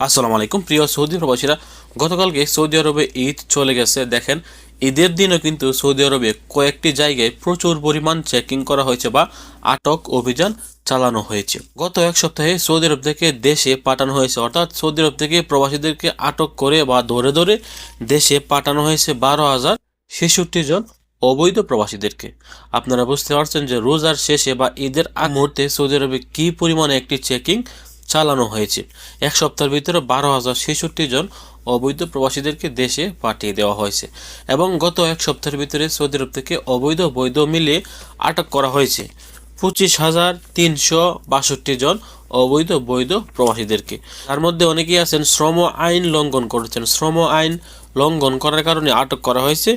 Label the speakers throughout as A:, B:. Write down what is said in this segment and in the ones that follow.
A: আসসালামু আলাইকুম। প্রিয় সৌদি প্রবাসীরা, গতকালকে সৌদি আরবে ঈদ চলে গেছে। দেখেন, ঈদের দিনও কিন্তু সৌদি আরবে কয়েকটি জায়গায় প্রচুর পরিমাণ চেকিং করা হয়েছে বা আটক অভিযান চালানো হয়েছে। গত এক সপ্তাহে সৌদি আরব থেকে দেশে পাঠানো হয়েছে, অর্থাৎ সৌদি আরব থেকে প্রবাসীদেরকে আটক করে বা ধরে ধরে দেশে পাঠানো হয়েছে বারো হাজার ছেষট্টি জন অবৈধ প্রবাসীদেরকে। আপনারা বুঝতে পারছেন যে রোজার শেষে বা ঈদের মুহূর্তে সৌদি আরবে কী পরিমাণে একটি চেকিং চালানো হয়েছে। এক সপ্তাহের ভিতরে বারো হাজার ছেষট্টি জন অবৈধ প্রবাসীদেরকে দেশে পাঠিয়ে দেওয়া হয়েছে এবং গত এক সপ্তাহের ভিতরে সৌদি আরব থেকে অবৈধ বৈধ মিলিয়ে আটক করা হয়েছে পঁচিশ হাজার তিনশো বাষট্টি জন অবৈধ বৈধ প্রবাসীদেরকে। তার মধ্যে অনেকেই আছেন, শ্রম আইন লঙ্ঘন করেছেন। শ্রম আইন লঙ্ঘন করার কারণে আটক করা হয়েছে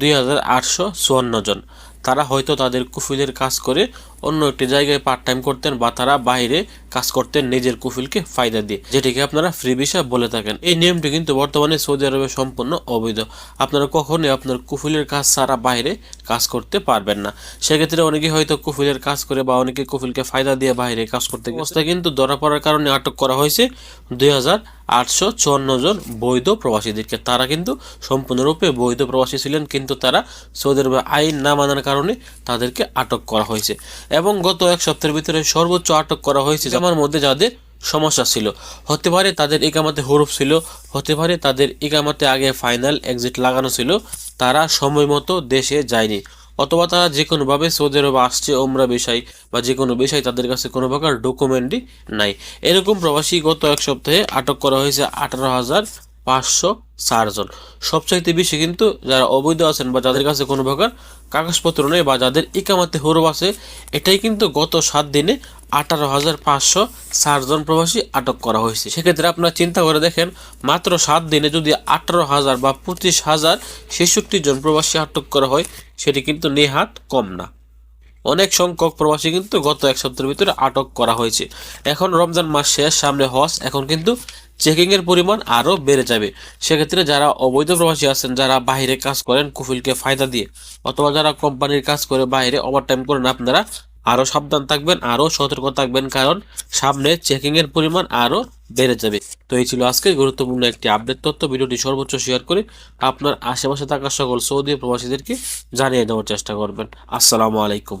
A: দুই হাজার আটশো চুয়ান্ন জন। তারা হয়তো তাদের কুফিলের কাজ করে অন্য একটি জায়গায় পার্ট টাইম করতেন বা তারা বাইরে কাজ করতেন নিজের কুফিলকে ফায়দা দিয়ে। যেটিকে আপনারা ফ্রি ভিসা বলে থাকেন। এই নিয়মটি কিন্তু বর্তমানে সৌদি আরবে সম্পূর্ণ অবৈধ। আপনারা কখনোই আপনার কুফিলের কাজ ছাড়া বাইরে কাজ করতে পারবেন না। সেক্ষেত্রে অনেকে হয়তো কুফিলের কাজ করে বা অনেকে কুফিলকে ফায়দা দিয়ে বাইরে কাজ করতে অবস্থায় কিন্তু ধরা পড়ার কারণে আটক করা হয়েছে দুই হাজার আটশো চুয়ান্ন জন বৈধ প্রবাসীদেরকে তারা কিন্তু সম্পূর্ণরূপে বৈধ প্রবাসী ছিলেন, কিন্তু তারা সৌদি আরবে আইন না মানার কারণে তাদেরকে আটক করা হয়েছে। এবং গত এক সপ্তাহের ভিতরে সর্বোচ্চ আটক করা হয়েছে আমার মধ্যে যাদের সমস্যা ছিল। হতে পারে তাদের ইকামাতে হরুফ ছিল, হতে পারে তাদের ইকামাতে আগে ফাইনাল এক্সিট লাগানো ছিল, তারা সময় মতো দেশে যায়নি। অথবা তারা যে কোনোভাবে সৌদি আরবে আসছে ওমরা বিষয় বা যে কোনো বিষয় তাদের কাছে কোনো প্রকার ডকুমেন্টই নাই। এরকম প্রবাসী গত এক সপ্তাহে আটক করা হয়েছে আঠারো হাজার পাঁচশো চারজন সবচাইতে বেশি কিন্তু যারা অবৈধ আছেন বা যাদের কাছে কোনো প্রকার কাগজপত্র নেই বা যাদের ইকামাতে হরব আছে, এটাই কিন্তু গত সাত দিনে আঠারো হাজার পাঁচশো ষাটজন প্রবাসী আটক করা হয়েছে। সেক্ষেত্রে আপনারা চিন্তা করে দেখেন, মাত্র সাত দিনে যদি আঠারো হাজার বা পঁচিশ হাজার ছেষট্টি জন প্রবাসী আটক করা হয়, সেটি কিন্তু নেহাত কম না। অনেক সংখ্যক প্রবাসী কিন্তু গত এক সপ্তাহের ভিতরে আটক করা হয়েছে। এখন রমজান মাস শেষ, সামনে হজ, এখন কিন্তু চেকিংয়ের পরিমাণ আরও বেড়ে যাবে। সেক্ষেত্রে যারা অবৈধ প্রবাসী আছেন, যারা বাইরে কাজ করেন কুফিলকে ফায়দা দিয়ে, অথবা যারা কোম্পানির কাজ করে বাইরে ওভারটাইম করেন, আপনারা আরও সাবধান থাকবেন আরও সতর্ক থাকবেন, কারণ সামনে চেকিংয়ের পরিমাণ আরও বেড়ে যাবে। তো এই ছিল আজকে গুরুত্বপূর্ণ একটি আপডেট তথ্য। ভিডিওটি সর্বোচ্চ শেয়ার করে আপনার আশেপাশে থাকা সকল সৌদি প্রবাসীদেরকে জানিয়ে দেওয়ার চেষ্টা করবেন। আসসালামু আলাইকুম।